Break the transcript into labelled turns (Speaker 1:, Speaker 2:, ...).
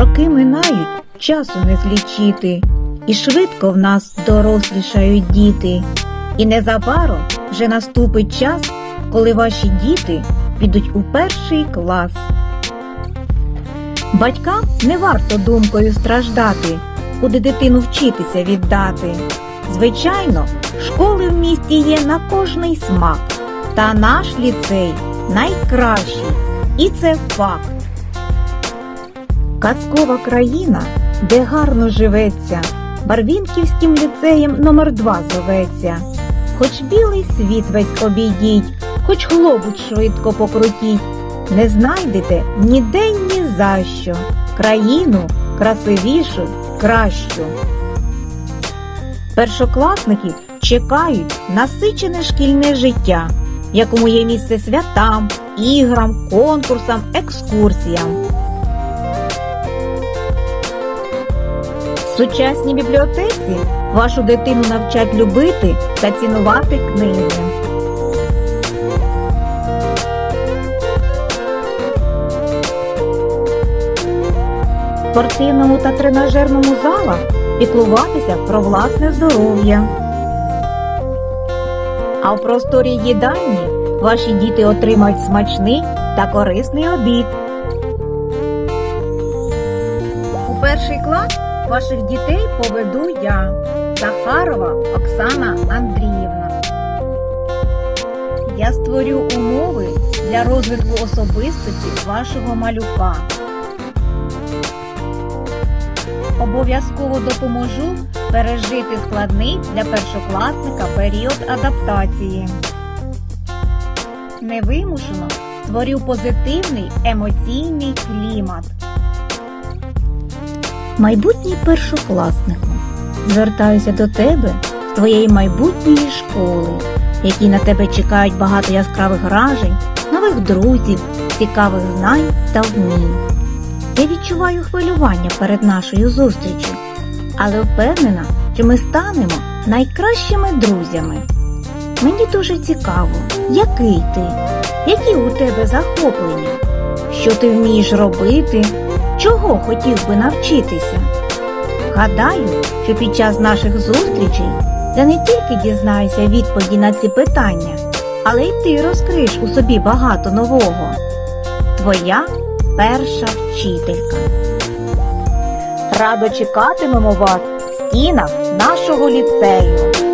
Speaker 1: Роки минають, часу не злічити, і швидко в нас дорослішають діти. І незабаром вже наступить час, коли ваші діти підуть у перший клас. Батькам не варто думкою страждати, куди дитину вчитися віддати. Звичайно, школи в місті є на кожний смак, та наш ліцей найкращий, і це факт. Казкова країна, де гарно живеться, Барвінківським ліцеєм номер 2 зоветься. Хоч білий світ весь обійдіть, хоч глобус швидко покрутіть, не знайдете ніде ні за що країну красивішу, кращу. Першокласники чекають насичене шкільне життя, якому є місце святам, іграм, конкурсам, екскурсіям. Сучасній бібліотеці вашу дитину навчать любити та цінувати книги. В спортивному та тренажерному залах піклуватися про власне здоров'я. А в просторі їдальні ваші діти отримають смачний та корисний обід. У перший клас ваших дітей поведу я, Захарова Оксана Андріївна. Я створю умови для розвитку особистості вашого малюка. Обов'язково допоможу пережити складний для першокласника період адаптації. Невимушено створю позитивний емоційний клімат. Майбутній першокласнику, звертаюся до тебе твоєї майбутньої школи, які на тебе чекають багато яскравих вражень, нових друзів, цікавих знань та вмінь. Я відчуваю хвилювання перед нашою зустрічю, але впевнена, що ми станемо найкращими друзями. Мені дуже цікаво, який ти, які у тебе захоплення, що ти вмієш робити, чого хотів би навчитися. Гадаю, що під час наших зустрічей я не тільки дізнаюся відповіді на ці питання, але й ти розкриєш у собі багато нового. Твоя перша вчителька. Радо чекатимемо вас в стінах нашого ліцею.